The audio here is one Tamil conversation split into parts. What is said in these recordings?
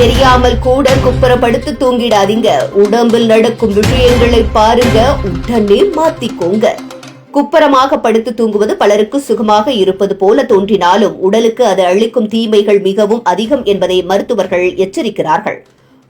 தெரியாமல் கூட குப்புறப்படுத்து தூங்கிடாதீங்க. உடம்பில் நடக்கும் விஷயங்களை பாருங்க. உடனே மாத்திக்கோங்க. குப்பரமாக படுத்து தூங்குவது பலருக்கு சுகமாக இருப்பது போல தோன்றினாலும் உடலுக்கு அது அளிக்கும் தீமைகள் மிகவும் அதிகம் என்பதை மருத்துவர்கள் எச்சரிக்கிறார்கள்.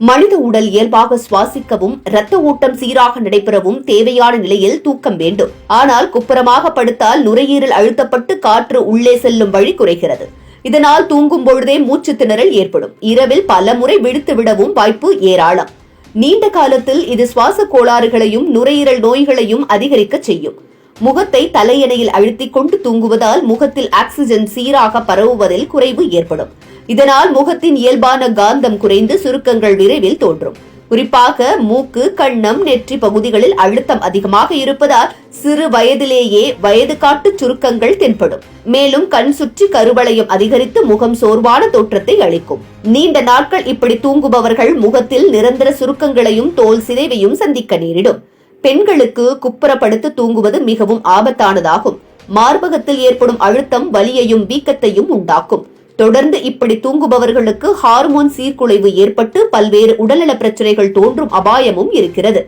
மனித உடல் இயல்பாக சுவாசிக்கவும் இரத்த ஓட்டம் சீராக நடைபெறவும் தேவையான நிலையில் தூக்கம் வேண்டும். ஆனால் குப்புறமாக படுத்தால் நுரையீரல் அழுத்தப்பட்டு காற்று உள்ளே செல்லும் வழி குறைகிறது. இதனால் தூங்கும் பொழுதே மூச்சு திணறல் ஏற்படும். இரவில் பல முறை விடுத்து விடவும் வாய்ப்பு ஏராளம். நீண்ட காலத்தில் இது சுவாச கோளாறுகளையும் நுரையீரல் நோய்களையும் அதிகரிக்க செய்யும். முகத்தை தலையணையில் அழுத்திக் கொண்டு தூங்குவதால் முகத்தில் ஆக்சிஜன் சீராக பரவுவதில் குறைவு ஏற்படும். இதனால் முகத்தின் இயல்பான காந்தம் குறைந்து சுருக்கங்கள் விரைவில் தோன்றும். குறிப்பாக மூக்கு கண்ணம் நெற்றி பகுதிகளில் அழுத்தம் அதிகமாக இருப்பதால் சிறு வயதிலேயே வயது காட்டு சுருக்கங்கள் தென்படும். மேலும் கண் சுற்றி கருவளையம் அதிகரித்து முகம் சோர்வான தோற்றத்தை அளிக்கும். நீண்ட நாட்கள் இப்படி தூங்குபவர்கள் முகத்தில் நிரந்தர சுருக்கங்களையும் தோல் சிதைவையும் சந்திக்க நேரிடும். பெண்களுக்கு குப்புறப்படுத்து தூங்குவது மிகவும் ஆபத்தானதாகும். மார்பகத்தில் ஏற்படும் அழுத்தம் வலியையும் வீக்கத்தையும் உண்டாக்கும். தொடர்ந்து இப்படி தூங்குபவர்களுக்கு ஹார்மோன் சீர்குலைவு ஏற்பட்டு பல்வேறு உடல்நல பிரச்சனைகள் தோன்றும் அபாயமும் இருக்கிறது.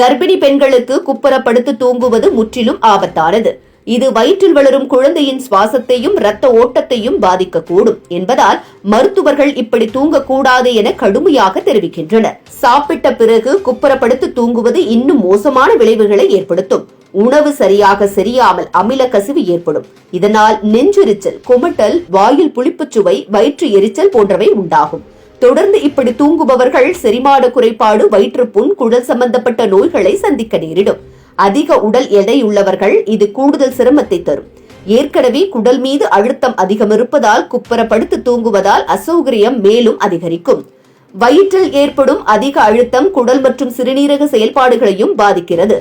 கர்ப்பிணி பெண்களுக்கு குப்புறப்படுத்து தூங்குவது முற்றிலும் ஆபத்தானது. இது வயிற்றில் வளரும் குழந்தையின் சுவாசத்தையும் இரத்த ஓட்டத்தையும் பாதிக்கக்கூடும் என்பதால் மருத்துவர்கள் இப்படி தூங்கக்கூடாது என கடுமையாக தெரிவிக்கின்றனர். சாப்பிட்ட பிறகு குப்புறப்படுத்து தூங்குவது இன்னும் மோசமான விளைவுகளை ஏற்படுத்தும். உணவு சரியாக செரியாமல் அமில கசிவு ஏற்படும். இதனால் நெஞ்செரிச்சல் குமட்டல் வாயில் புளிப்பு சுவை வயிற்று எரிச்சல் போன்றவை உண்டாகும். தொடர்ந்து இப்படி தூங்குபவர்கள் செரிமான குறைபாடு வயிற்றுப்புண் குடல் சம்பந்தப்பட்ட நோய்களை சந்திக்க நேரிடும். அதிக உடல் எடை உள்ளவர்கள் இது கூடுதல் சிரமத்தை தரும். ஏற்கனவே குடல் மீது அழுத்தம் அதிகம் இருப்பதால் குப்புறப்படுத்து தூங்குவதால் அசௌகரியம் மேலும் அதிகரிக்கும். வயிற்றில் ஏற்படும் அதிக அழுத்தம் குடல் மற்றும் சிறுநீரக செயல்பாடுகளையும் பாதிக்கிறது.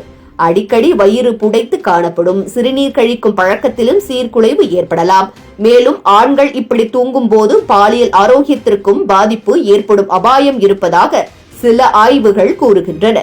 அடிக்கடி வயிறு புடைத்து காணப்படும். சிறுநீர் கழிக்கும் பழக்கத்திலும் சீர்குலைவு ஏற்படலாம். மேலும் ஆண்கள் இப்படி தூங்கும் போது பாலியல் ஆரோக்கியத்திற்கும் பாதிப்பு ஏற்படும் அபாயம் இருப்பதாக சில ஆய்வுகள் கூறுகின்றன.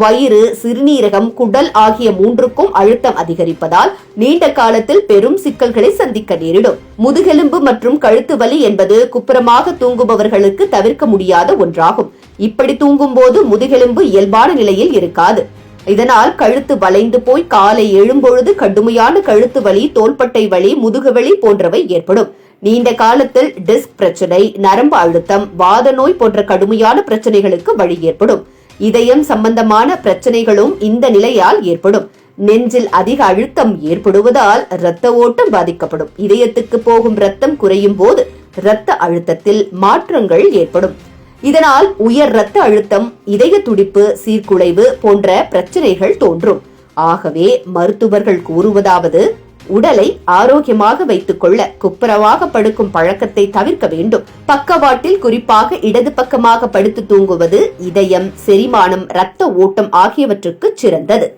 வயிறு சிறுநீரகம் குடல் ஆகிய மூன்றுக்கும் அழுத்தம் அதிகரிப்பதால் நீண்ட காலத்தில் பெரும் சிக்கல்களை சந்திக்க நேரிடும். முதுகெலும்பு மற்றும் கழுத்து வலி என்பது குப்புறமாக தூங்குபவர்களுக்கு தவிர்க்க முடியாத ஒன்றாகும். இப்படி தூங்கும் போது முதுகெலும்பு இயல்பான நிலையில் இருக்காது. இதனால் கழுத்து வளைந்து போய் காலை எழும்பொழுது கடுமையான கழுத்து வலி தோள்பட்டை வலி முதுகுவலி போன்றவை ஏற்படும். நீண்ட காலத்தில் டிஸ்க் பிரச்சனை நரம்பு அழுத்தம் வாத நோய் போன்ற கடுமையான பிரச்சனைகளுக்கு வழி ஏற்படும். இதயம் சம்பந்தமான பிரச்சனைகளும் இந்த நிலையால் ஏற்படும். நெஞ்சில் அதிக அழுத்தம் ஏற்படுவதால் இரத்த ஓட்டம் பாதிக்கப்படும். இதயத்துக்கு போகும் ரத்தம் குறையும் போது இரத்த அழுத்தத்தில் மாற்றங்கள் ஏற்படும். இதனால் உயர் இரத்த அழுத்தம் இதய துடிப்பு சீர்குலைவு போன்ற பிரச்சனைகள் தோன்றும். ஆகவே மருத்துவர்கள் கூறுவதாவது உடலை ஆரோக்கியமாக வைத்துக் கொள்ள குப்புரவாக படுக்கும் பழக்கத்தை தவிர்க்க வேண்டும். பக்கவாட்டில் குறிப்பாக இடது பக்கமாக படுத்து தூங்குவது இதயம் செரிமானம் இரத்த ஓட்டம் ஆகியவற்றுக்கு சிறந்தது.